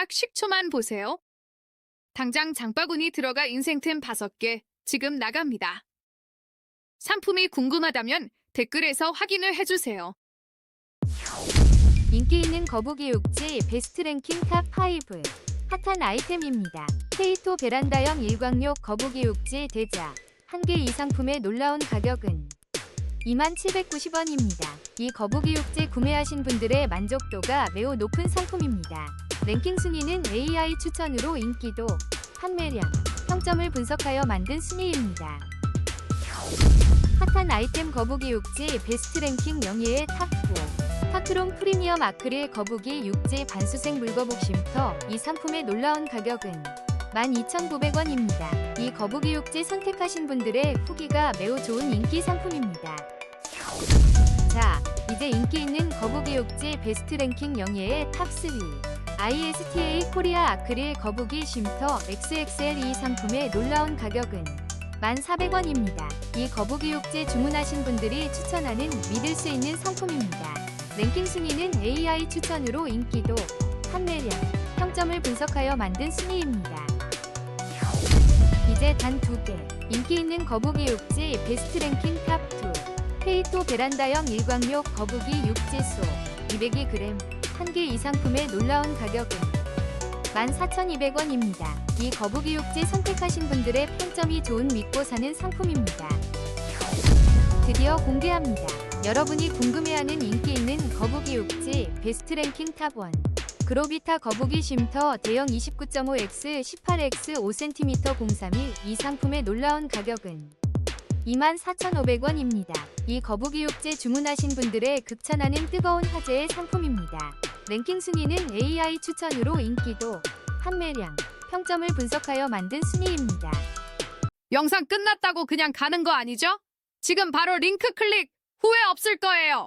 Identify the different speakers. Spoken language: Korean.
Speaker 1: 딱 10초만 보세요. 당장 장바구니 들어가 인생템 5개 지금 나갑니다. 상품이 궁금하다면 댓글에서 확인을 해주세요.
Speaker 2: 인기 있는 거북이 육지 베스트 랭킹 탑5 핫한 아이템입니다. 테이토 베란다형 일광욕 거북이 육지 대자 한 개 이 상품의 놀라운 가격은 2790원입니다. 이 거북이 육지 구매하신 분들의 만족도가 매우 높은 상품입니다. 랭킹 순위는 AI 추천으로 인기도, 판매량, 평점을 분석하여 만든 순위입니다. 핫한 아이템 거북이 육지 베스트 랭킹 명예의 탑4 파크론 프리미엄 아크릴 거북이 육지 반수생 물거북 쉼터 이 상품의 놀라운 가격은 12,900원입니다. 이 거북이 육지 선택하신 분들의 후기가 매우 좋은 인기 상품입니다. 자, 이제 인기 있는 거북이 육지 베스트 랭킹 영예의 탑3 ISTA 코리아 아크릴 거북이 쉼터 XXL 이 상품의 놀라운 가격은 1,400원입니다. 이 거북이 육지 주문하신 분들이 추천하는 믿을 수 있는 상품입니다. 랭킹 순위는 AI 추천으로 인기도, 판매량, 평점을 분석하여 만든 순위입니다. 이제 단 두 개. 인기 있는 거북이 육지 베스트 랭킹 탑2. 페이토 베란다형 일광욕 거북이 육지소 202g. 한 개 이 상품의 놀라운 가격은 14,200원입니다. 이 거북이 육지 선택하신 분들의 평점이 좋은 믿고 사는 상품입니다. 드디어 공개합니다. 여러분이 궁금해하는 인기 있는 거북이 육지 베스트 랭킹 탑1 그로비타 거북이 쉼터 대형 29.5x 18x 5cm 031 이 상품의 놀라운 가격은 24,500원입니다. 이 거북이 육지 주문하신 분들의 극찬하는 뜨거운 화제의 상품입니다. 랭킹 순위는 AI 추천으로 인기도, 판매량, 평점을 분석하여 만든 순위입니다.
Speaker 1: 영상 끝났다고 그냥 가는 거 아니죠? 지금 바로 링크 클릭 후회 없을 거예요.